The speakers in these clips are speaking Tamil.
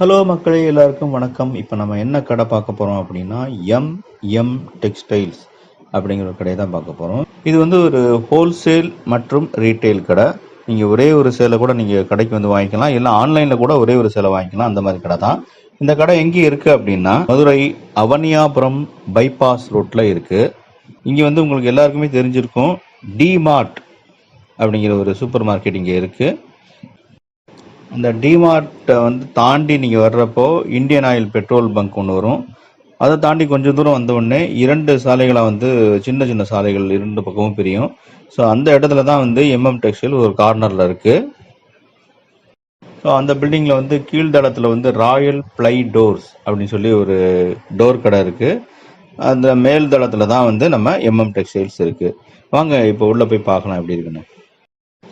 ஹலோ மக்களே எல்லாருக்கும் வணக்கம். இப்போ நம்ம என்ன கடை பார்க்க போகிறோம் அப்படின்னா எம் எம் டெக்ஸ்டைல்ஸ் அப்படிங்கிற ஒரு கடையை தான் பார்க்க போகிறோம் இது வந்து ஒரு ஹோல்சேல் மற்றும் ரீட்டைல் கடை. நீங்கள் ஒரே ஒரு சேலை கூட நீங்கள் கடைக்கு வந்து வாங்கிக்கலாம். இல்லை ஆன்லைனில் கூட ஒரே ஒரு சேலை வாங்கிக்கலாம். அந்த மாதிரி கடை தான். இந்த கடை எங்கே இருக்குது அப்படின்னா மதுரை அவனியாபுரம் பைபாஸ் ரோட்டில் இருக்குது இங்கே வந்து உங்களுக்கு எல்லாருக்குமே தெரிஞ்சிருக்கும் டிமார்ட் அப்படிங்கிற ஒரு சூப்பர் மார்க்கெட் இங்கே இருக்குது அந்த டிமார்ட்டை வந்து தாண்டி நீங்கள் வர்றப்போ இந்தியன் ஆயில் பெட்ரோல் பங்க் ஒன்று வரும். அதை தாண்டி கொஞ்சம் தூரம் வந்தவுடனே இரண்டு சாலைகளாக வந்து சின்ன சின்ன சாலைகள் இரண்டு பக்கமும் பிரியும். ஸோ அந்த இடத்துல தான் வந்து எம்எம் டெக்ஸ்டைல் ஒரு கார்னரில் இருக்குது ஸோ அந்த பில்டிங்கில் வந்து கீழ்தளத்தில் வந்து ராயல் ப்ளை டோர்ஸ் அப்படின்னு சொல்லி ஒரு டோர் கடை இருக்குது அந்த மேல் தளத்தில் தான் வந்து நம்ம எம்எம் டெக்ஸ்டைல்ஸ் இருக்குது வாங்க இப்போ உள்ளே போய் பார்க்கலாம் எப்படி இருக்குன்னு.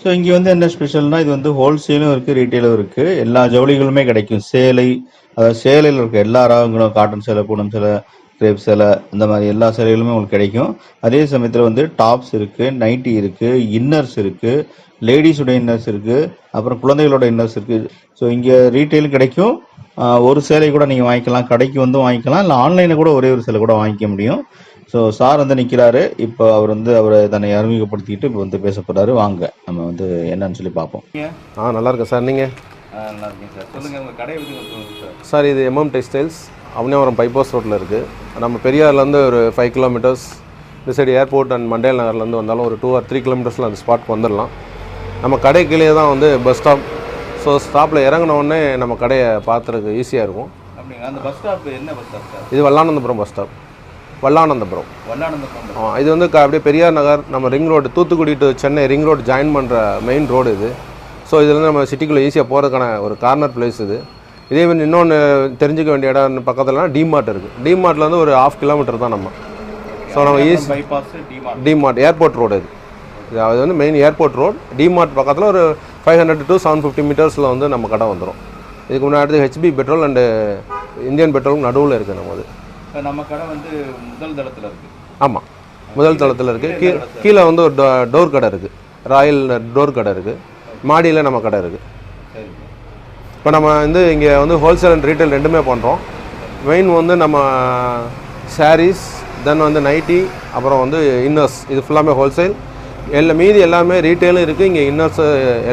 ஸோ இங்கே வந்து என்ன ஸ்பெஷல்னா இது வந்து ஹோல்சேலும் இருக்குது ரீட்டெயிலும் இருக்குது எல்லா ஜவுளிகளுமே கிடைக்கும். சேலை அதாவது சேலையில் இருக்க எல்லா ராகங்களும் காட்டன் சேலை பூனம் சேலை கிரேப் சேலை இந்த மாதிரி எல்லா சேலைகளுமே உங்களுக்கு கிடைக்கும். அதே சமயத்தில் வந்து டாப்ஸ் இருக்குது நைட்டி இருக்குது இன்னர்ஸ் இருக்குது லேடிஸோட இன்னர்ஸ் இருக்குது அப்புறம் குழந்தைகளோட இன்னர்ஸ் இருக்குது ஸோ இங்கே ரீட்டெயில் கிடைக்கும். ஒரு சேலை கூட நீங்கள் வாங்கிக்கலாம். கடைக்கு வந்து வாங்கிக்கலாம். இல்லை ஆன்லைனில் கூட ஒரே ஒரு சேலை கூட வாங்கிக்க முடியும். ஸோ சார் வந்து நிற்கிறாரு இப்போ அவர் வந்து அவரை தன்னை அறிமுகப்படுத்திக்கிட்டு இப்போ வந்து பேச போறாரு. வாங்க நம்ம வந்து என்னன்னு சொல்லி பார்ப்போம். ஆ நல்லா இருக்கேன் சார். நீங்கள் நல்லா இருக்கேன் சார். சொல்லுங்கள் உங்கள் கடையை பற்றி சொல்லுங்கள் சார். சார் இது எம்எம் டெக்ஸ்டைல்ஸ் அவனியாவரம் பைபாஸ் ரோட்டில் இருக்குது நம்ம பெரியார்லேருந்து ஒரு ஃபைவ் கிலோமீட்டர்ஸ் இந்த சைடு ஏர்போர்ட் அண்ட் மண்டேல் நகர்லேருந்து வந்தாலும் ஒரு டூ ஆர் த்ரீ கிலோமீட்டர்ஸில் அந்த ஸ்பாட்க்கு வந்துடலாம். நம்ம கடை கீழே தான் வந்து பஸ் ஸ்டாப் ஸோ ஸ்டாப்பில் இறங்கின உடனே நம்ம கடையை பார்த்துறதுக்கு ஈஸியாக இருக்கும். அப்படிங்களா? அந்த பஸ் ஸ்டாப் என்ன பஸ் ஸ்டாப் சார்? இது வல்லானந்தபுரம் பஸ் ஸ்டாப் வல்லானந்தபுரம். இது வந்து க- அப்படியே பெரியார் நகர் நம்ம ring road Thoothukudi to Chennai ring road join பண்ணுற மெயின் ரோடு இது. ஸோ இதுலேருந்து நம்ம சிட்டிக்குள்ளே ஈஸியாக போகிறதுக்கான ஒரு கார்னர் பிளேஸ் இது. இதே மாதிரி இன்னொன்று தெரிஞ்சுக்க வேண்டிய இடம் பக்கத்துலனா டிமார்ட் இருக்குது டிமார்ட்லேருந்து ஒரு ஆஃப் கிலோமீட்டர் தான் நம்ம. ஸோ நம்ம easy DMart DMart airport road இது. இது அது வந்து மெயின் ஏர்போர்ட் ரோட் டிமார்ட் பக்கத்தில் ஒரு five hundred to seven fifty மீட்டர்ஸில் வந்து நம்ம கடை வந்துடும் இதுக்கு முன்னாடி HP petrol and Indian petrol நடுவில் இருக்குது நம்ம அது நம்ம கடை வந்து முதல் தளத்தில் இருக்கு. ஆமாம் முதல் தளத்தில் இருக்குது கீ கீழே வந்து ஒரு டோ- டோர் கடை இருக்குது ராயல் டோர் கடை இருக்குது மாடியில் நம்ம கடை இருக்குது இப்போ நம்ம வந்து இங்கே வந்து ஹோல்சேல் அண்ட் ரீட்டைல் ரெண்டுமே பண்ணுறோம் மெயின் வந்து நம்ம சாரீஸ் தென் வந்து நைட்டி அப்புறம் வந்து இன்னர்ஸ் இது ஃபுல்லாமே ஹோல்சேல் எல்லா மீதி எல்லாமே ரீட்டெயிலும் இருக்குது இங்கே இன்னர்ஸ்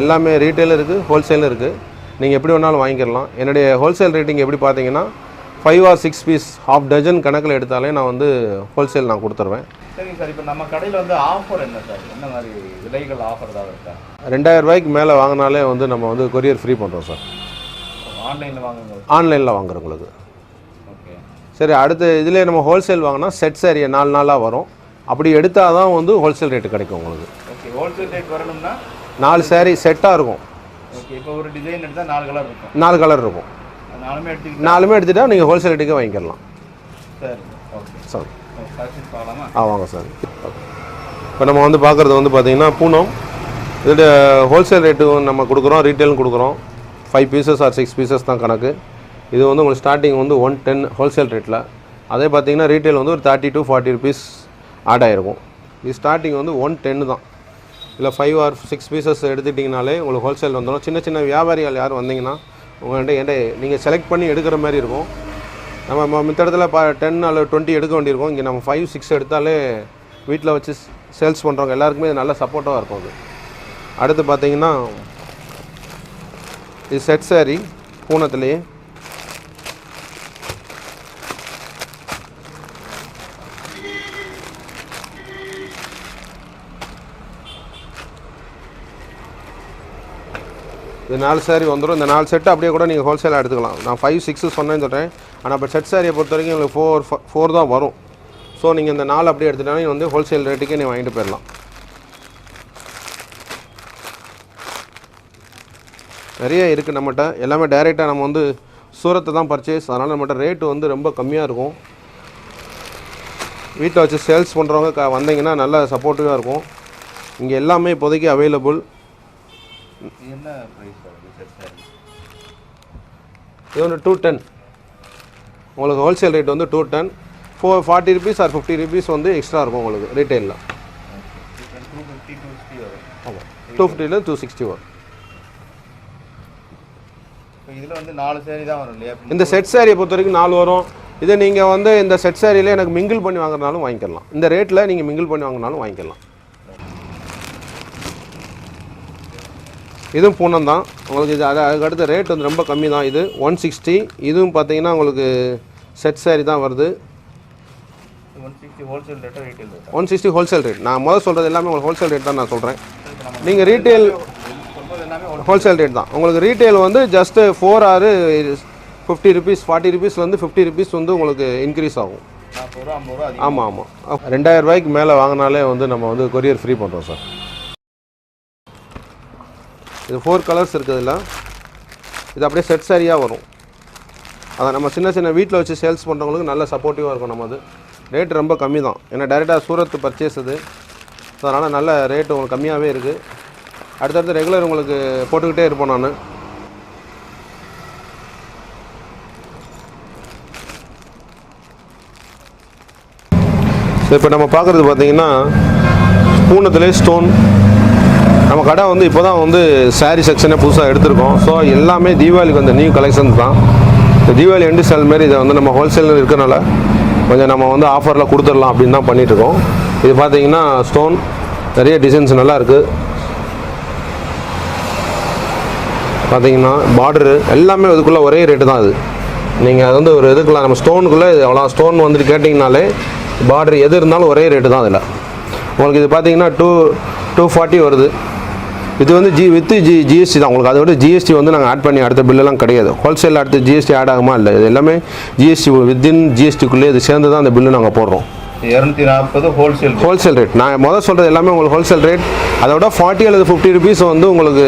எல்லாமே ரீட்டெயிலும் இருக்குது ஹோல்சேலும் இருக்குது நீங்கள் எப்படி வேணாலும் வாங்கிக்கலாம். என்னுடைய ஹோல்சேல் ரேட்டிங் எப்படி பார்த்தீங்கன்னா five or six piece half dozen கணக்கில் எடுத்தாலே நான் வந்து ஹோல்சேல் நான் கொடுத்துருவேன். சரிங்க சார் இப்போ நம்ம கடையில் வந்து ஆஃபர் என்ன சார்? என்ன மாதிரி விலைகள் ஆஃபர் ஏதாவது இருக்கா? ரெண்டாயிரம் ரூபாய்க்கு மேலே வாங்கினாலே வந்து நம்ம வந்து கொரியர் ஃப்ரீ பண்ணுறோம் சார். ஆன்லைனில் வாங்குங்க. ஆன்லைனில் வாங்குறவங்களுக்கு ஓகே சரி அடுத்து இதிலே நம்ம ஹோல்சேல் வாங்கினா செட் சாரி நாலு நாளாக வரும். அப்படி எடுத்தால் தான் வந்து ஹோல்சேல் ரேட்டு கிடைக்கும் உங்களுக்கு. ஓகே ஹோல்சேல் ரேட் வரணும்னா? நாலு சாரி செட்டாக இருக்கும். ஓகே இப்போ ஒரு டிசைன் எடுத்தால் நாலு கலர் இருக்கும். நாலு கலர் இருக்கும். நாலுமே எடுத்துட்டா நீங்கள் ஹோல்சேல் ரேட்டுக்கே வாங்கிக்கலாம். சரி ஆ வாங்க சார். இப்போ நம்ம வந்து பார்க்குறது வந்து பார்த்தீங்கன்னா பூனம். இதோட ஹோல்சேல் ரேட்டு நம்ம கொடுக்குறோம் ரீட்டெயிலும் கொடுக்குறோம். Five pieces or six pieces தான் கணக்கு. இது வந்து உங்களுக்கு ஸ்டார்டிங் வந்து ஒன் டென் ஹோல்சேல் ரேட்டில் அதே பார்த்தீங்கன்னா ரீட்டெயில் வந்து ஒரு thirty to forty rupees add ஆகிருக்கும் இது ஸ்டார்டிங் வந்து ஒன் டென்னு தான். இல்லை ஃபைவ் ஆர் சிக்ஸ் பீசஸ் எடுத்துட்டிங்கனாலே உங்களுக்கு ஹோல்சேல் வந்துடும் சின்ன சின்ன வியாபாரிகள் யார் வந்தீங்கன்னா உங்கள்கிட்ட என்கிட்ட நீங்கள் செலக்ட் பண்ணி எடுக்கிற மாதிரி இருக்கும். நம்ம மத்த மித்த இடத்துல ப டென் அல்லது டுவெண்ட்டி எடுக்க வேண்டியிருக்கும். இங்கே நம்ம ஃபைவ் சிக்ஸ் எடுத்தாலே வீட்டில் வச்சு சேல்ஸ் பண்ணுறவங்க எல்லாருக்குமே நல்ல சப்போர்ட்டாக இருக்கும் அது. அடுத்து பார்த்தீங்கன்னா இது செட் சாரி பூனத்துலேயே இது நாலு saree வந்துடும் இந்த நாலு செட்டு அப்படியே கூட நீங்கள் ஹோல்சேலாக எடுத்துக்கலாம். நான் ஃபைவ் சிக்ஸு சொன்னேன்னு சொல்கிறேன் ஆனால் இப்போ செட் சாரியை பொறுத்த வரைக்கும் உங்களுக்கு ஃபோர் ஃபோர் தான் வரும். ஸோ நீங்கள் இந்த நாலு அப்படியே எடுத்துட்டாலும் வந்து ஹோல்சேல் ரேட்டுக்கே நீங்கள் வாங்கிட்டு போயிடலாம். நிறைய இருக்குது நம்மகிட்ட. எல்லாமே டைரெக்டாக நம்ம வந்து சூரத்தை தான் பர்ச்சேஸ் அதனால் நம்மகிட்ட ரேட்டு வந்து ரொம்ப கம்மியாக இருக்கும். வீட்டில் வச்சு சேல்ஸ் பண்ணுறவங்க க வந்தீங்கன்னா நல்ல சப்போர்ட்டிவாக இருக்கும். இங்கே எல்லாமே இப்போதைக்கு அவைலபிள் என்ன ப்ரைஸ் இது வந்து டூ டென் உங்களுக்கு ஹோல்சேல் ரேட் வந்து two ten four forty rupees or fifty rupees வந்து எக்ஸ்ட்ரா இருக்கும் உங்களுக்கு ரீட்டெயிலில் ஆமாம் டூ ஃபிஃப்டியில் டூ சிக்ஸ்டி வரும். இதில் வந்து நாலு சேரீ தான் வரும் இல்லையா? இந்த செட் சாரியை பொறுத்த வரைக்கும் நாலு வரும். இதை நீங்கள் வந்து இந்த செட் சாரியில் எனக்கு மிங்கிள் பண்ணி வாங்குறதுனாலும் வாங்கிக்கலாம். இந்த ரேட்டில் நீங்கள் மிங்கிள் பண்ணி வாங்கினாலும் வாங்கிக்கலாம். இதுவும் பூனம் தான். உங்களுக்கு இது அது அதுக்கு அடுத்த ரேட் வந்து ரொம்ப கம்மி தான் இது. ஒன் சிக்ஸ்டி இதுவும் பார்த்தீங்கன்னா உங்களுக்கு செட் சாரி தான் வருது. ஒன் சிக்ஸ்டி ஹோல்சேல் ரேட் நான் முதல் சொல்கிறது எல்லாமே உங்களுக்கு ஹோல்சேல் ரேட் தான் நான் சொல்கிறேன் நீங்கள் ரீட்டெயில் ஹோல்சேல் ரேட் தான். உங்களுக்கு ரீட்டெயில் வந்து ஜஸ்ட்டு ஃபோர் ஆறு ஃபிஃப்டி ருபீஸ் ஃபார்ட்டி ருபீஸ்லேருந்து ஃபிஃப்டி ருபீஸ் வந்து உங்களுக்கு இன்க்ரீஸ் ஆகும். ஆமாம் ஆமாம் ரெண்டாயிரம் ரூபாய்க்கு மேலே வாங்கினாலே வந்து நம்ம வந்து கொரியர் ஃப்ரீ பண்ணுறோம் சார் இது ஃபோர் கலர்ஸ் இருக்குதுல்ல இது அப்படியே செட் சரியாக வரும். அதை நம்ம சின்ன சின்ன வீட்டில் வச்சு சேல்ஸ் பண்ணுறவங்களுக்கு நல்ல சப்போர்ட்டிவாக இருக்கும் நம்ம அது. ரேட் ரொம்ப கம்மி தான். ஏன்னா டேரெக்டாக சூரத்து பர்ச்சேஸ் இது. ஸோ அதனால் நல்ல ரேட்டு உங்களுக்கு கம்மியாகவே இருக்குது அடுத்தடுத்து ரெகுலர் உங்களுக்கு போட்டுக்கிட்டே இருப்போம் நான். ஸோ இப்போ நம்ம பார்க்குறது பார்த்திங்கன்னா பூனத்துலேயே ஸ்டோன் நம்ம கடை வந்து இப்போ தான் வந்து சாரீ செக்ஷனே புதுசாக எடுத்திருக்கோம். ஸோ எல்லாமே தீபாவளிக்கு வந்து நியூ கலெக்ஷன்ஸ் தான். இந்த தீபாவளி எண்டு சேல் மாரி இதை வந்து நம்ம ஹோல்சேலில் இருக்கிறனால கொஞ்சம் நம்ம வந்து ஆஃபரில் கொடுத்துடலாம் அப்படின்னு தான் பண்ணிகிட்ருக்கோம் இது பார்த்தீங்கன்னா ஸ்டோன் நிறைய டிசைன்ஸ் நல்லா இருக்குது பார்த்தீங்கன்னா பார்டரு எல்லாமே இதுக்குள்ளே ஒரே ரேட்டு தான் அது நீங்கள் அது வந்து ஒரு இதுக்குள்ள நம்ம ஸ்டோனுக்குள்ளே அவ்வளோ ஸ்டோன் வந்துட்டு கேட்டிங்கனாலே பார்டர் எது இருந்தாலும் ஒரே ரேட்டு தான் அதில் உங்களுக்கு இது பார்த்தீங்கன்னா டூ டூ ஃபார்ட்டி வருது. இது வந்து ஜி வித் ஜி ஜிஎஸ்டி தான். உங்களுக்கு அதை விட ஜிஎஸ்டி வந்து நாங்கள் ஆட் பண்ணி அடுத்த பில்லெல்லாம் கிடையாது. ஹோல்சேல் அடுத்து ஜிஎஸ்டி ஆட் ஆகுமா இல்லை? இது எல்லாமே ஜிஎஸ்டி வித்தின் ஜிஎஸ்டிக்குள்ளே இது சேர்ந்து தான் அந்த பில்லு நாங்கள் போடுறோம். இரநூத்தி நாற்பது ஹோல்சேல் ஹோல்சேல் ரேட் நான் முதல் சொல்கிறது எல்லாமே உங்களுக்கு ஹோல்சேல் ரேட் அதை விட ஃபார்ட்டி அல்லது ஃபிஃப்டி ருபீஸ் வந்து உங்களுக்கு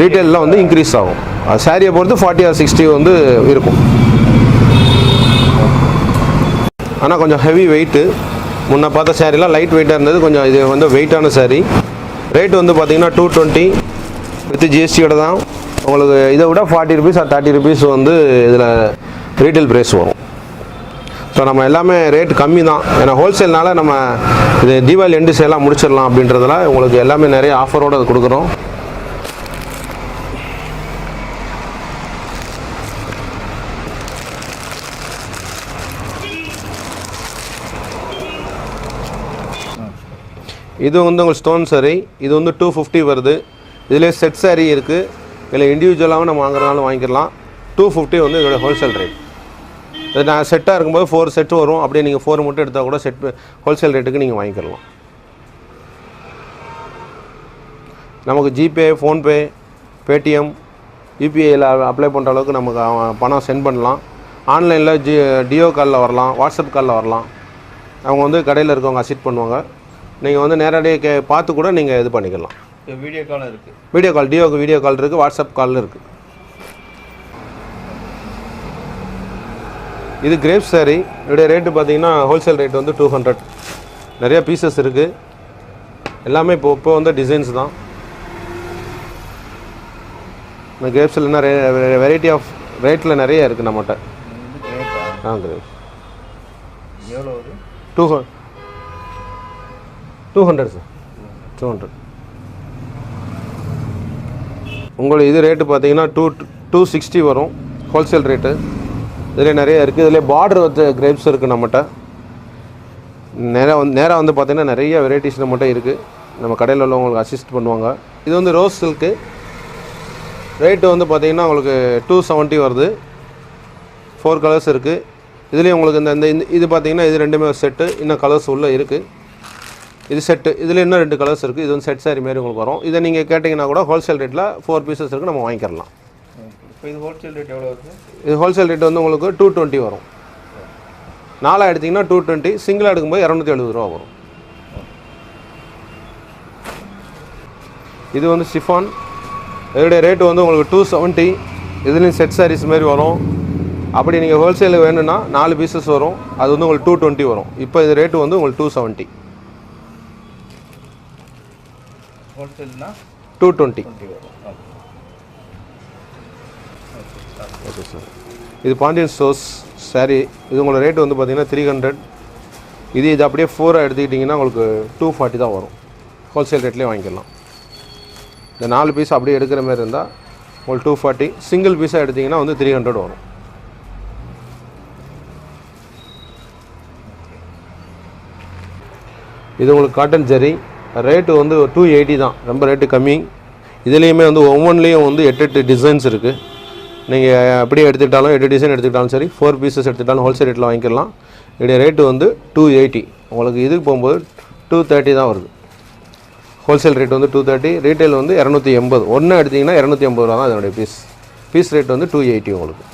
ரீட்டெயிலில் வந்து இன்க்ரீஸ் ஆகும். அது சாரியை பொறுத்து ஃபார்ட்டி ஆர் சிக்ஸ்டி வந்து இருக்கும். ஆனால் கொஞ்சம் ஹெவி வெயிட்டு முன்ன பார்த்த சாரீலாம் லைட் வெயிட்டாக இருந்தது. கொஞ்சம் இது வந்து வெயிட்டான saree. ரேட் வந்து பார்த்திங்கன்னா டூ டுவெண்ட்டி வித் ஜிஎஸ்டியோட தான். உங்களுக்கு இதை விட forty rupees or thirty rupees வந்து இதில் ரீட்டைல் ப்ரைஸ் வரும். ஸோ நம்ம எல்லாமே ரேட் கம்மி தான். ஏன்னா ஹோல்சேல்னால நம்ம இது தீபாவளி எண்டு சேலாக முடிச்சிடலாம் அப்படின்றதுல உங்களுக்கு எல்லாமே நிறைய ஆஃபரோடு அது கொடுக்குறோம். இது வந்து உங்களுக்கு ஸ்டோன் saree. இது வந்து டூ ஃபிஃப்டி வருது. இதிலே செட் saree இருக்குது இல்லை இண்டிவிஜுவலாகவும் நம்ம வாங்குறதுனாலும் வாங்கிக்கலாம். டூ ஃபிஃப்டி வந்து இதோட ஹோல்சேல் ரேட் இது நான் செட்டாக இருக்கும்போது ஃபோர் செட்டு வரும். அப்படியே நீங்கள் ஃபோர் மட்டும் எடுத்தால் கூட செட் ஹோல்சேல் ரேட்டுக்கு நீங்கள் வாங்கிக்கலாம். நமக்கு ஜிபே ஃபோன்பே பேடிஎம் யூபிஐயில் அப்ளை பண்ணுற அளவுக்கு நமக்கு அவன் பணம் சென்ட் பண்ணலாம். ஆன்லைனில் ஜி டியோ காலில் வரலாம். வாட்ஸ்அப் காலில் வரலாம். அவங்க வந்து கடையில் இருக்கவங்க அசிட் பண்ணுவாங்க. நீங்கள் வந்து நேரடியாக கே பார்த்து கூட நீங்கள் இது பண்ணிக்கலாம். வீடியோ காலும் இருக்குது வீடியோ கால் டியோக்கு வீடியோ கால் இருக்குது வாட்ஸ்அப் கால் இருக்குது இது கிரேப் saree. இதோடைய ரேட்டு பார்த்தீங்கன்னா ஹோல்சேல் ரேட் வந்து டூ ஹண்ட்ரட் நிறைய பீசஸ் இருக்குது எல்லாமே இப்போ இப்போ வந்து டிசைன்ஸ் தான். இந்த கிரேப்ஸில் என்ன வெரைட்டி ஆஃப் ரேட்டில் நிறைய இருக்குது நம்மகிட்ட. ஆ? வருது two two hundred sir two hundred உங்களுக்கு இது ரேட்டு பார்த்தீங்கன்னா டூ டூ சிக்ஸ்டி வரும். ஹோல்சேல் ரேட்டு இதில் நிறைய இருக்குது இதில் பார்டர் வச்ச கிரேப்ஸ் இருக்குது நம்மகிட்ட. நேராக வந்து நேராக வந்து பார்த்தீங்கன்னா நிறைய வெரைட்டிஸ் நம்மகிட்ட இருக்குது நம்ம கடையில் உள்ளவங்களுக்கு அசிஸ்ட் பண்ணுவாங்க. இது வந்து ரோஸ் சில்க்கு ரேட்டு வந்து பார்த்தீங்கன்னா உங்களுக்கு டூ செவன்ட்டி வருது. ஃபோர் கலர்ஸ் இருக்குது இதுலேயும் உங்களுக்கு இந்த இந்த இந்த- இது பார்த்தீங்கன்னா இது ரெண்டுமே செட்டு இன்னும் கலர்ஸ் உள்ளே இருக்குது இது செட்டு இதில் இன்னும் ரெண்டு கலர்ஸ் இருக்குது இது வந்து செட் சாரி மாதிரி உங்களுக்கு வரும். இதை நீங்கள் கேட்டிங்கன்னா கூட ஹோல்சேல் ரேட்டில் ஃபோர் பீசஸ் இருக்குது நம்ம வாங்கிக்கலாம் இப்போ இது ஹோல்சேல் ரேட் எவ்வளோ வருது இது ஹோல்சேல் ரேட் வந்து உங்களுக்கு டூ டுவெண்ட்டி வரும். நாலாக எடுத்திங்கன்னா டூ டுவெண்ட்டி சிங்கிளாக எடுக்கும்போது இரநூத்தி எழுபது ரூபா வரும். இது வந்து சிஃபான் இதோடைய ரேட்டு வந்து உங்களுக்கு டூ செவன்ட்டி இதுலேயும் செட் சாரீஸ் மாதிரி வரும். அப்படி நீங்கள் ஹோல்சேல் வேணும்னா நாலு பீசஸ் வரும். அது வந்து உங்களுக்கு டூ டுவெண்ட்டி வரும். இப்போ இது ரேட்டு வந்து உங்களுக்கு டூ செவன்ட்டி ஹோல்சேல்னா டூ டுவெண்ட்டி ஓகே சார் இது பாண்டியன் ஸ்டோர்ஸ் saree. இது உங்களோட ரேட் வந்து பார்த்தீங்கன்னா த்ரீ ஹண்ட்ரட் இது இது அப்படியே ஃபோராக எடுத்துக்கிட்டிங்கன்னா உங்களுக்கு டூ ஃபார்ட்டி தான் வரும். ஹோல்சேல் ரேட்லேயே வாங்கிக்கலாம். இந்த நாலு பீஸ் அப்படியே எடுக்கிற மாதிரி இருந்தால் உங்களுக்கு டூ ஃபார்ட்டி சிங்கிள் பீஸாக எடுத்தீங்கன்னா வந்து த்ரீ ஹண்ட்ரட் வரும். இது உங்களுக்கு காட்டன் ஜரி ரேட்டு வந்து டூ எயிட்டி தான். ரொம்ப ரேட்டு கம்மி. இதுலேயுமே வந்து ஒவ்வொன்றிலையும் வந்து எட்டு எட்டு டிசைன்ஸ் இருக்குது நீங்கள் அப்படியே எடுத்துக்கிட்டாலும் எட்டு டிசைன் எடுத்துக்கிட்டாலும் சரி ஃபோர் பீசஸ் எடுத்துக்கிட்டாலும் ஹோல்சேல் ரேட்டில் வாங்கிக்கலாம். இதோடைய ரேட்டு வந்து டூ எயிட்டி உங்களுக்கு இதுக்கு போகும்போது டூ தேர்ட்டி தான் வருது. ஹோல்சேல் ரேட் வந்து டூ தேர்ட்டி ரீட்டைல் வந்து இரநூத்தி எண்பது. ஒன்று எடுத்திங்கன்னா இரநூத்தி எண்பது ரூபா தான் அதனுடைய பீஸ் பீஸ் ரேட் வந்து டூ எயிட்டி உங்களுக்கு.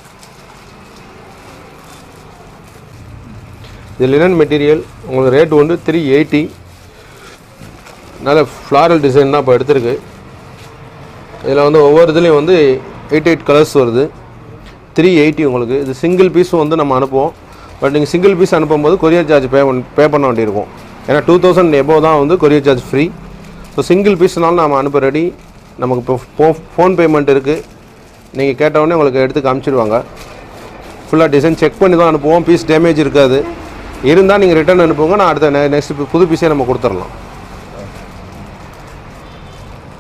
இது லினன் மெட்டீரியல் உங்களுக்கு ரேட் வந்து த்ரீ எயிட்டி நல்ல ஃப்ளாரல் டிசைன் தான் இப்போ எடுத்திருக்கு. இதில் வந்து ஒவ்வொரு இதுலேயும் வந்து எயிட் எயிட் கலர்ஸ் வருது. த்ரீ எயிட்டி உங்களுக்கு. இது சிங்கிள் பீஸும் வந்து நம்ம அனுப்புவோம். பட் நீங்கள் சிங்கிள் பீஸ் அனுப்பும்போது கொரியர் சார்ஜ் பே பே பண்ண வேண்டியிருக்கும். ஏன்னா டூ தௌசண்ட் எபோ தான் வந்து courier charge free so single பீஸ்னாலும் நம்ம அனுப்ப ரெடி நமக்கு இப்போ ஃபோ ஃபோன் பேமெண்ட் இருக்குது நீங்கள் கேட்டவுடனே உங்களுக்கு எடுத்து காமிச்சிடுவாங்க ஃபுல்லாக டிசைன் செக் பண்ணி தான் அனுப்புவோம். பீஸ் டேமேஜ் இருக்காது. இருந்தால் நீங்கள் ரிட்டர்ன் அனுப்புங்க. நான் அடுத்த நெக்ஸ்ட் புது பீஸே நம்ம கொடுத்துடலாம்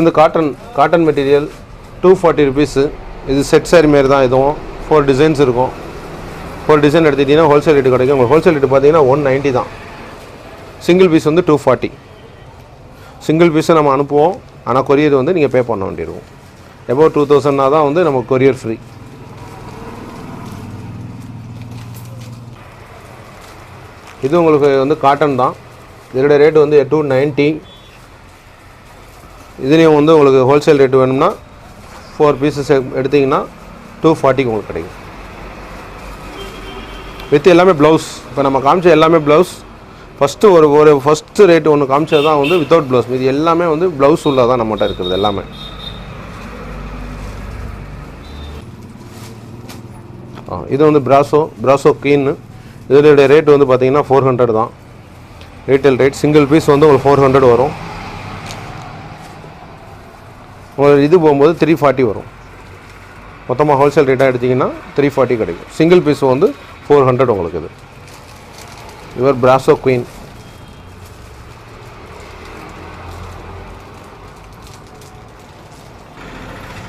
இந்த cotton cotton material two forty rupees இது செட் சாரி மாரி தான் இதுவும். ஃபோர் டிசைன்ஸ் இருக்கும். ஃபோர் டிசைன் எடுத்துக்கிட்டிங்கன்னா ஹோல்சேல் ரேட்டு கிடைக்கும். உங்களுக்கு ஹோல்சேல் ரேட்டு பார்த்தீங்கன்னா ஒன் நைன்ட்டி தான். சிங்கிள் பீஸ் வந்து டூ ஃபார்ட்டி சிங்கிள் பீஸை நம்ம அனுப்புவோம். ஆனால் கொரியர் வந்து நீங்கள் பே பண்ண வேண்டிடுவோம் எபோ டூ தௌசண்ட்னா தான் வந்து நமக்கு கொரியர் ஃப்ரீ இது உங்களுக்கு வந்து காட்டன் தான். இதோட ரேட் வந்து டூ நைன்ட்டி இதுலேயும் வந்து உங்களுக்கு ஹோல்சேல் ரேட் வேணும்னா ஃபோர் பீசஸ் எடுத்தீங்கன்னா டூ ஃபார்ட்டிக்கு உங்களுக்கு கிடைக்கும். வித் எல்லாமே ப்ளவுஸ் இப்போ நம்ம காமிச்ச எல்லாமே ப்ளவுஸ் ஃபஸ்ட்டு ஒரு ஒரு ஃபஸ்ட்டு ரேட் ஒன்று காமிச்சது தான் வந்து வித்தவுட் ப்ளவுஸ் இது எல்லாமே வந்து ப்ளவுஸ் உள்ளதான் நம்மகிட்ட இருக்கிறது எல்லாமே. ஆ இது வந்து பிராசோ பிராசோ கீன்னு இதோடைய ரேட் வந்து பார்த்தீங்கன்னா ஃபோர் ஹண்ட்ரட் தான். ரீட்டைல் ரேட் சிங்கிள் பீஸ் வந்து உங்களுக்கு ஃபோர் ஹண்ட்ரட் வரும். உங்களுக்கு இது போகும்போது த்ரீ ஃபார்ட்டி வரும். மொத்தமாக ஹோல்சேல் ரேட்டாக எடுத்திங்கன்னா த்ரீ ஃபார்ட்டி கிடைக்கும். சிங்கிள் பீஸ் வந்து ஃபோர் ஹண்ட்ரட் உங்களுக்கு இது. இவர் பிராசோ குயின்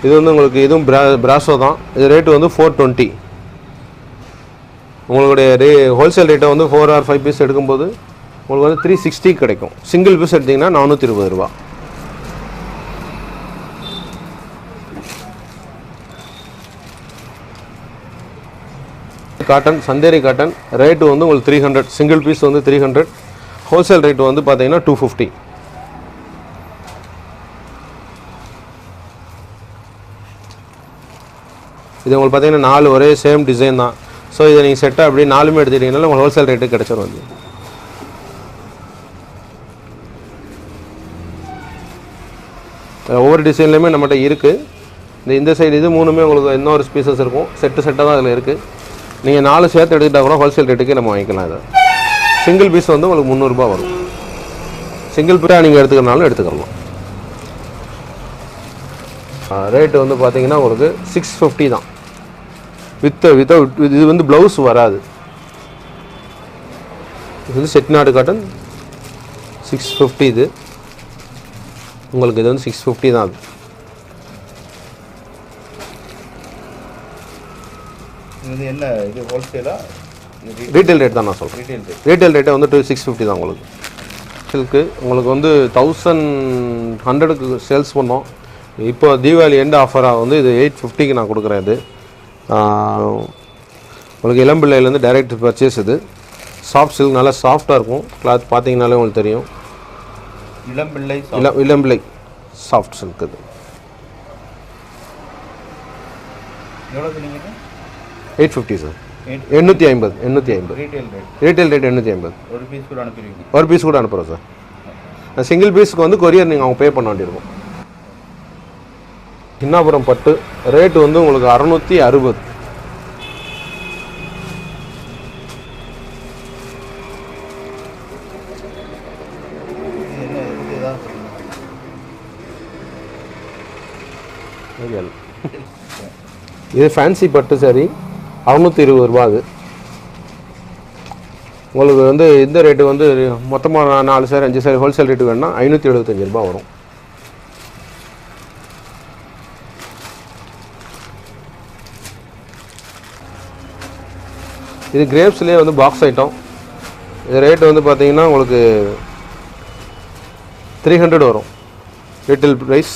இது வந்து உங்களுக்கு இதுவும் பிரா பிராசோ தான். இது ரேட்டு வந்து ஃபோர் டுவெண்ட்டி உங்களுடைய ரே ஹோல்சேல் ரேட்டை வந்து ஃபோர் ஆர் ஃபைவ் பீஸ் எடுக்கும்போது உங்களுக்கு வந்து த்ரீ சிக்ஸ்டி கிடைக்கும். சிங்கிள் பீஸ் எடுத்திங்கன்னா நானூற்றி இருபது ரூபா. காட்டன் சந்தேரி காட்டன் ரேட்டு வந்து உங்களுக்கு த்ரீ ஹண்ட்ரட் சிங்கிள் பீஸ் வந்து த்ரீ ஹண்ட்ரட் ஹோல்சேல் ரேட் வந்து பார்த்தீங்கன்னா டூ ஃபிஃப்டி இது உங்களுக்கு பார்த்தீங்கன்னா நாலு ஒரே சேம் டிசைன் தான். ஸோ இதை நீங்கள் செட்டாக அப்படி நாலுமே எடுத்துக்கிட்டீங்கன்னா உங்களுக்கு ஹோல்சேல் ரேட்டு கிடச்சிரும் வந்து ஒவ்வொரு டிசைன்லையுமே நம்மகிட்ட இருக்குது இந்த இந்த சைடு இது மூணுமே உங்களுக்கு இன்னொரு ஸ்பீசஸ் இருக்கும். செட்டு செட்டாக தான் அதில் இருக்குது நீங்கள் நாலு சேர்த்து எடுத்துக்கிட்டா கூட ஹோல்சேல் ரேட்டுக்கே நம்ம வாங்கிக்கலாம் இதை. சிங்கிள் பீஸ் வந்து உங்களுக்கு முந்நூறுரூபா வரும். சிங்கிள் பீஸாக நீங்கள் எடுத்துக்கிறனாலும் எடுத்துக்கலாம் ரேட்டு வந்து பார்த்தீங்கன்னா உங்களுக்கு சிக்ஸ் ஃபிஃப்டி தான். வித் வித்தவுட் இது வந்து ப்ளவுஸ் வராது. இது வந்து செட்டிநாடு காட்டன் சிக்ஸ் ஃபிஃப்டி இது. உங்களுக்கு இது வந்து சிக்ஸ் ஃபிஃப்டி தான் அது. இது என்ன இது ஹோல்சேலா ரீட்டைல் ரேட் தான் நான் சொல்கிறேன் ரீட்டைல் ரேட் ரீட்டைல் ரேட்டே வந்து டூ சிக்ஸ் ஃபிஃப்டி தான் உங்களுக்கு. சில்க்கு உங்களுக்கு வந்து தௌசண்ட் ஹண்ட்ரடுக்கு சேல்ஸ் பண்ணோம். இப்போ தீபாவளி எண்ட் ஆஃபராக வந்து இது எயிட் ஃபிஃப்டிக்கு நான் கொடுக்குறேன் இது. உங்களுக்கு இளம்பிள்ளையிலேருந்து டைரக்ட் பர்ச்சேஸ் இது. சாஃப்ட் சில்க் நல்லா சாஃப்டாக இருக்கும். கிளாத் பார்த்தீங்கனாலே உங்களுக்கு தெரியும். இளம்பிள்ளை இளம் இளம்பிள்ளை சாஃப்ட் சில்க் இது. எவ்வளோ எயிட் ஃபிஃப்டி சார் எண்ணூற்றி ஐம்பது எண்ணூற்றி ஐம்பது. ரீட்டைல் ரேட் ரேட் எண்ணூற்றி ஐம்பது. ஒரு பீஸ் கூட அனுப்பிடுவீங்க. ஒரு பீஸ் கூட அனுப்புகிறோம் சார் சிங்கிள் பீஸுக்கு வந்து கொரியர் நீங்கள் அவங்க பே பண்ண வேண்டியிருக்கும். கிண்ணாபுரம் பட்டு ரேட்டு வந்து உங்களுக்கு அறநூற்றி அறுபது. இது ஃபேன்சி பட்டு சாரி அறநூற்றி இருபது ரூபா அது. உங்களுக்கு வந்து இந்த ரேட்டு வந்து மொத்தமாக நாலு சார் அஞ்சு சார் ஹோல்சேல் ரேட்டு வேணுன்னா ஐநூற்றி எழுபத்தஞ்சு ரூபா வரும். இது கிரேப்ஸ்லேயே வந்து பாக்ஸ் ஐட்டம் இது ரேட்டு வந்து பார்த்திங்கன்னா உங்களுக்கு த்ரீ ஹண்ட்ரட் வரும். லிட்டில் ப்ரைஸ்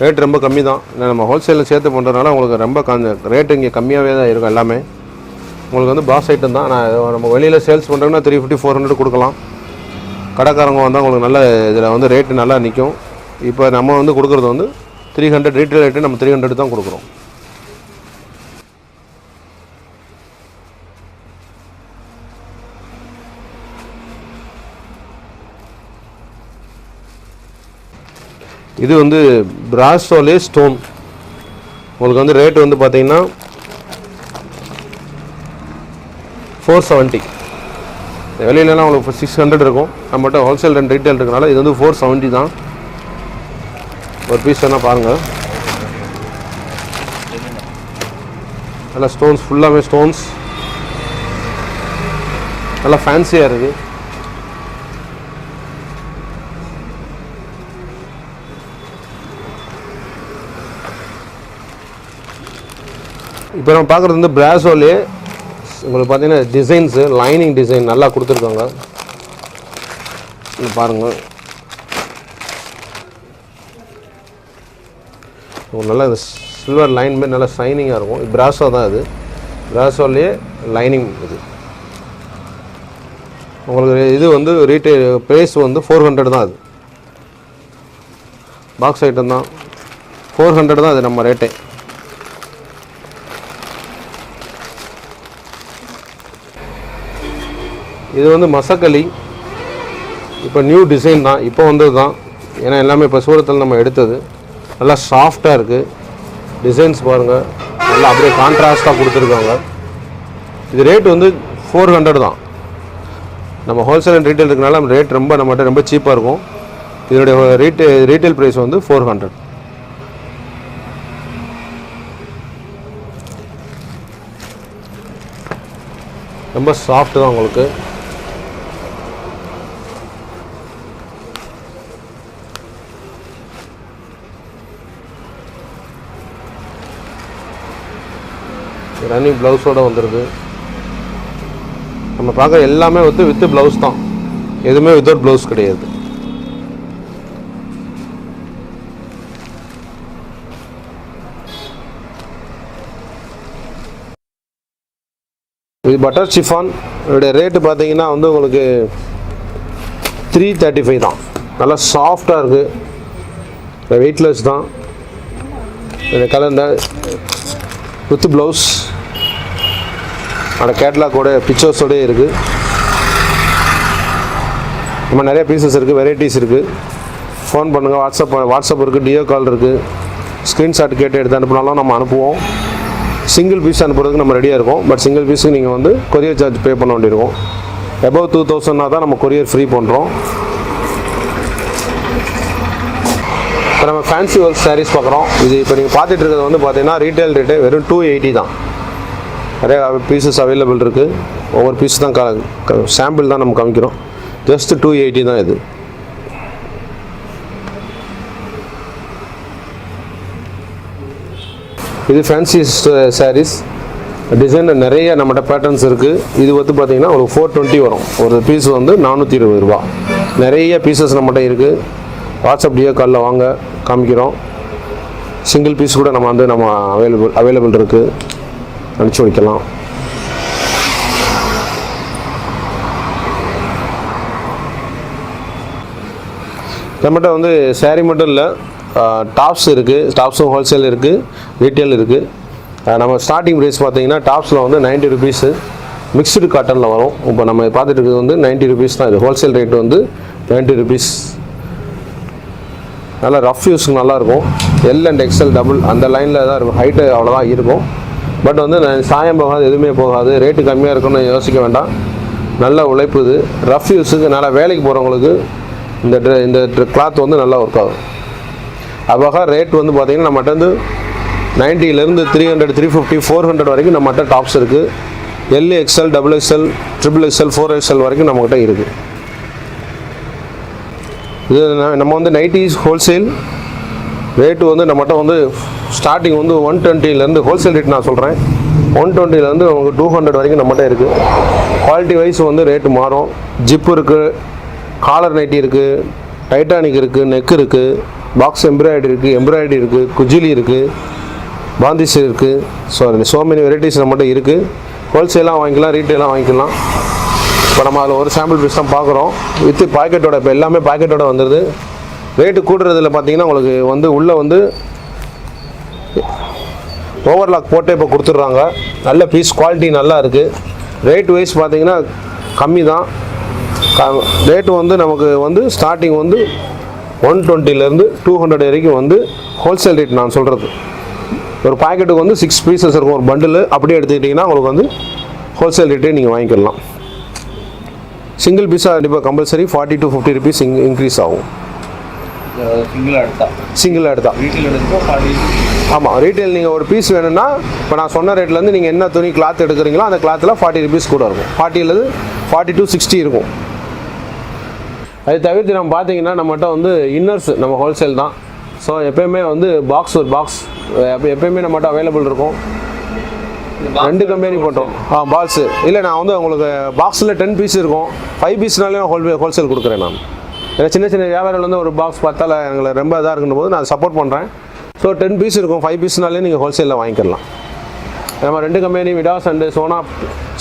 ரேட் ரொம்ப கம்மி தான் நம்ம ஹோல்சேலில் சேர்த்து பண்ணுறதுனால உங்களுக்கு ரொம்ப கம்மி ரேட்டு இங்கே கம்மியாகவே தான் இருக்கும் எல்லாமே. உங்களுக்கு வந்து பாஸ் ஐட்டம் தான். நான் நம்ம வெளியில் சேல்ஸ் பண்ணுறோம்னா த்ரீ ஃபிஃப்டி ஃபோர் ஹண்ட்ரட் கொடுக்கலாம். கடைக்காரங்க வந்தால் உங்களுக்கு நல்ல இதில் வந்து ரேட்டு நல்லா நிற்கும் இப்போ நம்ம வந்து கொடுக்குறது வந்து த்ரீ ஹண்ட்ரட் ரீட்டைல் ரேட்டு நம்ம த்ரீ ஹண்ட்ரட் தான் கொடுக்குறோம். இது வந்து பிராஸ்டோலே ஸ்டோன் உங்களுக்கு வந்து ரேட் வந்து பார்த்தீங்கன்னா ஃபோர் செவன்ட்டி வெளியிலலாம் உங்களுக்கு சிக்ஸ் ஹண்ட்ரட் இருக்கும். நம்மகிட்ட ஹோல்சேல் ரெண்டு ரீட்டைல் இருக்கனால இது வந்து ஃபோர் செவன்ட்டி தான். ஒரு பீஸ் வேணால் பாருங்கள் நல்லா ஸ்டோன்ஸ் ஃபுல்லாகவே ஸ்டோன்ஸ் நல்லா ஃபேன்சியாக இருக்குது இப்போ நம்ம பார்க்குறது வந்து பிராசோலே உங்களுக்கு பார்த்தீங்கன்னா டிசைன்ஸு லைனிங் டிசைன் நல்லா கொடுத்துருக்காங்க. பாருங்கள் நல்லா இந்த சில்வர் லைன் மாதிரி நல்லா ஷைனிங்காக இருக்கும். பிராசோ தான் இது. பிராசோலேயே லைனிங் இது. உங்களுக்கு இது வந்து ரீட்டைல் ப்ரைஸ் வந்து ஃபோர் ஹண்ட்ரட் தான் அது பாக்ஸ் ஐட்டம் தான். ஃபோர் ஹண்ட்ரட் தான் அது நம்ம ரேட்டே இது வந்து மசக்களி இப்போ நியூ டிசைன் தான். இப்போ வந்தது தான். ஏன்னா எல்லாமே இப்போ சூரத்தில் நம்ம எடுத்தது. நல்லா சாஃப்டாக இருக்குது டிசைன்ஸ் பாருங்கள் நல்லா அப்படியே கான்ட்ராஸ்ட்டாக கொடுத்துருக்காங்க. இது ரேட் வந்து ஃபோர் ஹண்ட்ரட் தான். நம்ம ஹோல்சேல் அண்ட் ரீட்டைல் இருக்கனால ரேட் ரொம்ப நம்மகிட்ட ரொம்ப சீப்பாக இருக்கும். இதனுடைய ரீட்டை ரீட்டைல் ப்ரைஸ் வந்து ஃபோர் ஹண்ட்ரட் ரொம்ப சாஃப்ட் தான் உங்களுக்கு. ரன்னிங் ப்ளவுஸோடு வந்துடுது நம்ம பார்க்குற எல்லாமே வந்து வித்து ப்ளவுஸ் தான். எதுவுமே வித்தவுட் ப்ளவுஸ் கிடையாது. இது பட்டர் சிஃபான் இதோடைய ரேட்டு பார்த்தீங்கன்னா வந்து உங்களுக்கு த்ரீ தேர்ட்டி ஃபைவ் தான். நல்லா சாஃப்டாக இருக்குது வெயிட்லெஸ் தான். இந்த கலர் இந்த வித் ப்ளவுஸ் அந்த கேட்லாக்கோட பிக்சர்ஸோடய இருக்குது நம்ம நிறைய பீசஸ் இருக்குது வெரைட்டிஸ் இருக்குது ஃபோன் பண்ணுங்கள் வாட்ஸ்அப் வாட்ஸ்அப் இருக்குது டியோ கால் இருக்குது ஸ்க்ரீன்ஷாட் கேட்டு எடுத்து அனுப்பினாலும் நம்ம அனுப்புவோம். சிங்கிள் பீஸ் அனுப்புறதுக்கு நம்ம ரெடியாக இருக்கும். பட் சிங்கிள் பீஸுக்கு நீங்கள் வந்து கொரியர் சார்ஜ் பே பண்ண வேண்டியிருக்கும். எபவ் டூ தௌசண்ட்னா தான் நம்ம கொரியர் ஃப்ரீ பண்ணுறோம் இப்போ நம்ம ஃபேன்சி ஒர்க் சாரீஸ் பார்க்குறோம். இது இப்போ நீங்கள் பார்த்துட்டு இருக்கிறது வந்து பார்த்தீங்கன்னா ரீட்டைல் ரேட்டு வெறும் டூ எயிட்டி தான். நிறையா பீசஸ் அவைலபிள் இருக்குது ஒவ்வொரு பீஸ் தான் சாம்பிள் தான் நம்ம காமிக்கிறோம். ஜஸ்ட் டூ எயிட்டி தான் இது. இது ஃபேன்சி சாரீஸ் டிசைனில் நிறைய நம்மகிட்ட பேட்டர்ன்ஸ் இருக்குது இது வந்து பார்த்திங்கன்னா ஒரு ஃபோர் டுவெண்ட்டி வரும். ஒரு பீஸ் வந்து நானூற்றி இருபது ரூபா. நிறைய பீசஸ் நம்மகிட்ட இருக்குது வாட்ஸ்அப் காலில் வாங்க காமிக்கிறோம். சிங்கிள் பீஸ் கூட நம்ம வந்து நம்ம அவைலபிள் அவைலபிள் இருக்குது அனுப்பிச்சி வைக்கலாம். நம்மகிட்ட வந்து சேரீ மட்டும் இல்லை டாப்ஸ் இருக்குது டாப்ஸும் ஹோல்சேல் இருக்குது ரீட்டெயில் இருக்குது நம்ம ஸ்டார்டிங் ப்ரைஸ் பார்த்தீங்கன்னா டாப்ஸில் வந்து நைன்ட்டி ருபீஸு மிக்ஸ்டு காட்டனில் வரும். இப்போ நம்ம பார்த்துட்டு இருக்கிறது வந்து நைன்ட்டி ருபீஸ் தான். இது ஹோல்சேல் ரேட் வந்து நைன்ட்டி ருபீஸ் நல்லா ரஃப் யூஸுக்கு நல்லாயிருக்கும் எல் அண்ட் எக்ஸ்எல் டபுள் அந்த லைனில் தான் இருக்கும். ஹைட்டு அவ்வளோதான் இருக்கும். பட் வந்து நான் சாயம் போகாது எதுவுமே போகாது. ரேட்டு கம்மியாக இருக்குன்னு யோசிக்க வேண்டாம். நல்ல உழைப்பு இது. ரஃப் யூஸுக்கு நல்லா வேலைக்கு போகிறவங்களுக்கு இந்த ட்ரெ இந்த கிளாத் வந்து நல்லா ஒர்க் ஆகும். அவ்வளோ ரேட் வந்து பார்த்திங்கன்னா நம்மகிட்ட வந்து நைன்ட்டிலேருந்து three hundred three fifty four hundred வரைக்கும் நம்மகிட்ட டாப்ஸ் இருக்குது L XL double XL triple XL four XL வரைக்கும் நம்மகிட்ட இருக்குது இது நம்ம வந்து நைட்டிஸ் ஹோல்சேல் ரேட்டு வந்து நம்மகிட்ட வந்து ஸ்டார்டிங் வந்து ஒன் டுவெண்ட்டிலேருந்து ஹோல்சேல் ரேட் நான் சொல்கிறேன் ஒன் டுவெண்ட்டிலேருந்து உங்களுக்கு டூ ஹண்ட்ரட் வரைக்கும் நம்மகிட்ட இருக்குது குவாலிட்டி வைஸ் வந்து ரேட்டு மாறும். ஜிப்பு இருக்குது காலர் நைட்டி இருக்குது டைட்டானிக் இருக்குது நெக் இருக்குது பாக்ஸ் எம்ப்ராய்டரி இருக்குது எம்ப்ராய்டரி இருக்குது குஜிலி இருக்குது பாந்திஸ் இருக்குது ஸோ சோ மெனி வெரைட்டிஸ் நம்மகிட்ட இருக்குது ஹோல்சேலாக வாங்கிக்கலாம் ரீட்டெயிலாக வாங்கிக்கலாம். இப்போ நம்ம அதில் ஒரு சாம்பிள் பீஸ் தான் பார்க்குறோம். வித்து பாக்கெட்டோட இப்போ எல்லாமே பாக்கெட்டோட வந்துடுது ரேட்டு கூடுறதுல பார்த்தீங்கன்னா உங்களுக்கு வந்து உள்ளே வந்து ஓவர்லாக் போட்டு இப்போ கொடுத்துட்றாங்க. நல்ல பீஸ் குவாலிட்டி நல்லா இருக்குது ரேட் வைஸ் பார்த்தீங்கன்னா கம்மி தான் ரேட்டு வந்து நமக்கு வந்து ஸ்டார்டிங் வந்து ஒன் டுவெண்ட்டிலேருந்து டூ ஹண்ட்ரட் வரைக்கும் வந்து ஹோல்சேல் ரேட் நான் சொல்கிறது ஒரு பாக்கெட்டுக்கு வந்து சிக்ஸ் பீசஸ் இருக்கும் ஒரு பண்டில் அப்படியே எடுத்துக்கிட்டிங்கன்னா உங்களுக்கு வந்து ஹோல்சேல் ரேட்டே நீங்கள் வாங்கிக்கலாம். சிங்கிள் பீஸாக கண்டிப்பாக compulsory forty to fifty rupees increase ஆகும். சிங்கிளாக எடுத்தா. சிங்கிள் எடுத்தா. ஆமாம் ரீட்டைல் நீங்கள் ஒரு பீஸ் வேணும்னா இப்போ நான் சொன்ன ரேட்லேருந்து நீங்கள் என்ன துணி கிளாத் எடுக்கிறீங்களோ அந்த கிளாத்தில் ஃபார்ட்டி ருபீஸ் கூட இருக்கும். ஃபார்ட்டிலேருந்து ஃபார்ட்டி டு சிக்ஸ்டி இருக்கும். அது தவிர்த்து நம்ம பார்த்தீங்கன்னா நம்மகிட்ட வந்து இன்னர்ஸ் நம்ம ஹோல்சேல் தான். ஸோ எப்பயுமே வந்து பாக்ஸ் ஒரு பாக்ஸ் எப்பயுமே நம்மகிட்ட அவைலபிள் இருக்கும். ரெண்டு கம்பெனி போட்டோம். ஆ பால்ஸு இல்லை நான் வந்து உங்களுக்கு பாக்ஸில் டென் பீஸ் இருக்கும். ஃபைவ் பீஸ்னாலே ஹோல் ஹோல்சேல் கொடுக்குறேன் நான். சின்ன சின்ன வியாபாரிகள் வந்து ஒரு பாக்ஸ் பார்த்தால எங்களை ரொம்ப இதாக இருக்குன்ற போது நான் சப்போர்ட் பண்ணுறேன் ஸோ டென் பீஸ் இருக்கும். ஃபைவ் பீஸ்னாலே நீங்கள் ஹோல்சேலில் வாங்கிக்கலாம். நம்ம ரெண்டு கம்பெனி விடாஸ் அண்டு சோனா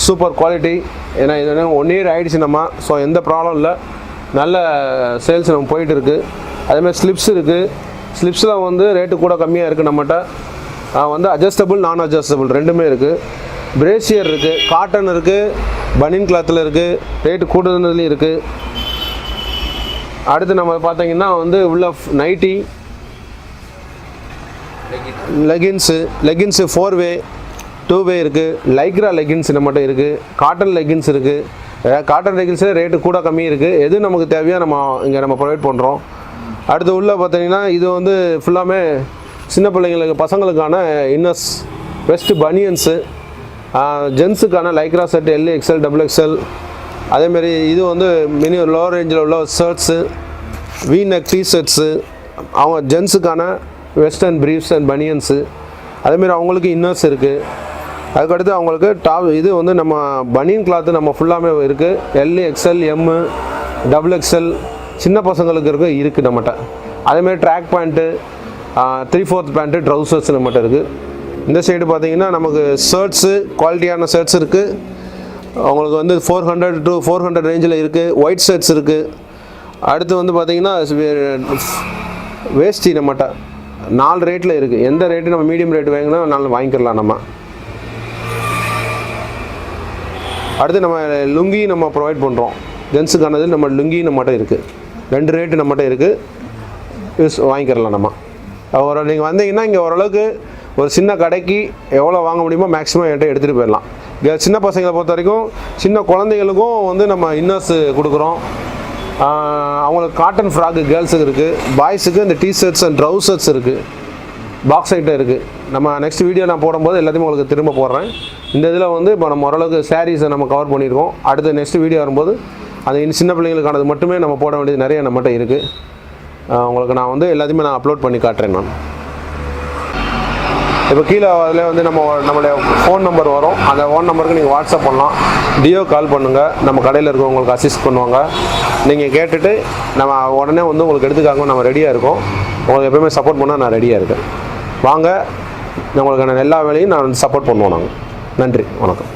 சூப்பர் குவாலிட்டி ஏன்னா இது ஒன் இயர் ஆகிடுச்சு நம்ம. ஸோ எந்த ப்ராப்ளம் இல்லை. நல்ல சேல்ஸ் நம்ம போயிட்டு இருக்குது அதேமாதிரி ஸ்லிப்ஸ் இருக்குது ஸ்லிப்ஸில் வந்து ரேட்டு கூட கம்மியாக இருக்குது நம்மகிட்ட. வந்து அட்ஜஸ்டபுள் நான் அட்ஜஸ்டபுள் ரெண்டுமே இருக்குது பிரேசியர் இருக்குது காட்டன் இருக்குது பனியன் கிளாத்தில் இருக்குது ரேட்டு கூடுதலையும் இருக்குது அடுத்து நம்ம பார்த்தீங்கன்னா வந்து உள்ள nighty leggings leggings four way two way இருக்குது லைக்ரா லெகின்ஸ் நம்மகிட்ட இருக்குது காட்டன் லெகின்ஸ் இருக்குது காட்டன் லெகின்ஸில் ரேட்டு கூட கம்மி இருக்குது எது நமக்கு தேவையோ நம்ம இங்கே நம்ம ப்ரொவைட் பண்ணுறோம் அடுத்து உள்ள பார்த்தீங்கன்னா இது வந்து ஃபுல்லாமே சின்ன பிள்ளைங்களுக்கு பசங்களுக்கான inners vest பனியன்ஸு ஜென்ஸுக்கான Lycra set L XL double XL அதேமாரி இது வந்து மினி லோ ரேஞ்சில் உள்ள ஷர்ட்ஸு வி நெக் டிஷர்ட்ஸு அவங்க ஜென்ஸுக்கான வெஸ்டர்ன் ப்ரீஃப்ஸ் அண்ட் பனியன்ஸு அதேமாரி அவங்களுக்கு இன்னர்ஸ் இருக்குது அதுக்கடுத்து அவங்களுக்கு டாப் இது வந்து நம்ம பனியன் கிளாத்து நம்ம ஃபுல்லாமே இருக்குது L XL M double XL சின்ன பசங்களுக்கு இருக்க இருக்குது நம்மகிட்ட அதேமாரி track pant three fourth pant trousers நம்மகிட்ட இருக்குது இந்த சைடு பார்த்தீங்கன்னா நமக்கு ஷர்ட்ஸு குவாலிட்டியான ஷர்ட்ஸ் இருக்குது உங்களுக்கு வந்து four hundred to four hundred ரேஞ்சில் இருக்குது ஒயிட் ஷர்ட்ஸ் இருக்குது அடுத்து வந்து பார்த்தீங்கன்னா வேஷ்டி நம்மகிட்ட நாலு ரேட்டில் இருக்குது எந்த ரேட்டு நம்ம மீடியம் ரேட் வாங்கினா நாலு வாங்கிக்கலாம் நம்ம. அடுத்து நம்ம லுங்கி நம்ம ப்ரொவைட் பண்ணுறோம் ஜென்ஸுக்கானது நம்ம லுங்கி நம்மகிட்ட இருக்குது ரெண்டு ரேட்டு நம்மகிட்ட இருக்குது யூஸ் வாங்கிக்கிறலாம் நம்ம. ஒரு நீங்கள் வந்தீங்கன்னா இங்கே ஓரளவுக்கு ஒரு சின்ன கடைக்கு எவ்வளோ வாங்க முடியுமோ மேக்ஸிமம் என்கிட்ட எடுத்துகிட்டு போயிடலாம். சின்ன பசங்களை பொறுத்த வரைக்கும் சின்ன குழந்தைகளுக்கும் வந்து நம்ம இன்னர்ஸு கொடுக்குறோம். அவங்களுக்கு காட்டன் ஃப்ராக்கு கேர்ள்ஸுக்கு இருக்குது பாய்ஸுக்கு இந்த டிஷர்ட்ஸ் அண்ட் ட்ரௌசர்ஸ் இருக்குது பாக்ஸ் ஐட்டம் இருக்குது நம்ம நெக்ஸ்ட் வீடியோ நான் போடும்போது எல்லாத்தையும் உங்களுக்கு திரும்ப போடுறேன். இந்த இதில் வந்து இப்போ நம்ம ஓரளவுக்கு சாரீஸை நம்ம கவர் பண்ணியிருக்கோம். அடுத்த நெக்ஸ்ட் வீடியோ வரும்போது அது சின்ன பிள்ளைங்களுக்கானது மட்டுமே நம்ம போட வேண்டியது நிறைய நம்மகிட்ட இருக்குது உங்களுக்கு நான் வந்து எல்லாத்தையுமே நான் அப்லோட் பண்ணி காட்டுறேன் நான். இப்போ கீழே அதில் வந்து நம்ம நம்மளுடைய ஃபோன் நம்பர் வரும். அந்த ஃபோன் நம்பருக்கு நீங்கள் வாட்ஸ்அப் பண்ணலாம். டியோ கால் பண்ணுங்கள் நம்ம கடையில் இருக்கவங்களுக்கு அசிஸ்ட் பண்ணுவாங்க. நீங்கள் கேட்டுட்டு நம்ம உடனே வந்து உங்களுக்கு எடுத்துக்காங்க நம்ம ரெடியாக இருக்கோம். உங்களுக்கு எப்பயுமே சப்போர்ட் பண்ணால் நான் ரெடியாக இருக்கேன். வாங்க. உங்களுக்கான எல்லா வேலையும் நான் சப்போர்ட் பண்ணுவோம் நாங்கள் நன்றி. வணக்கம்.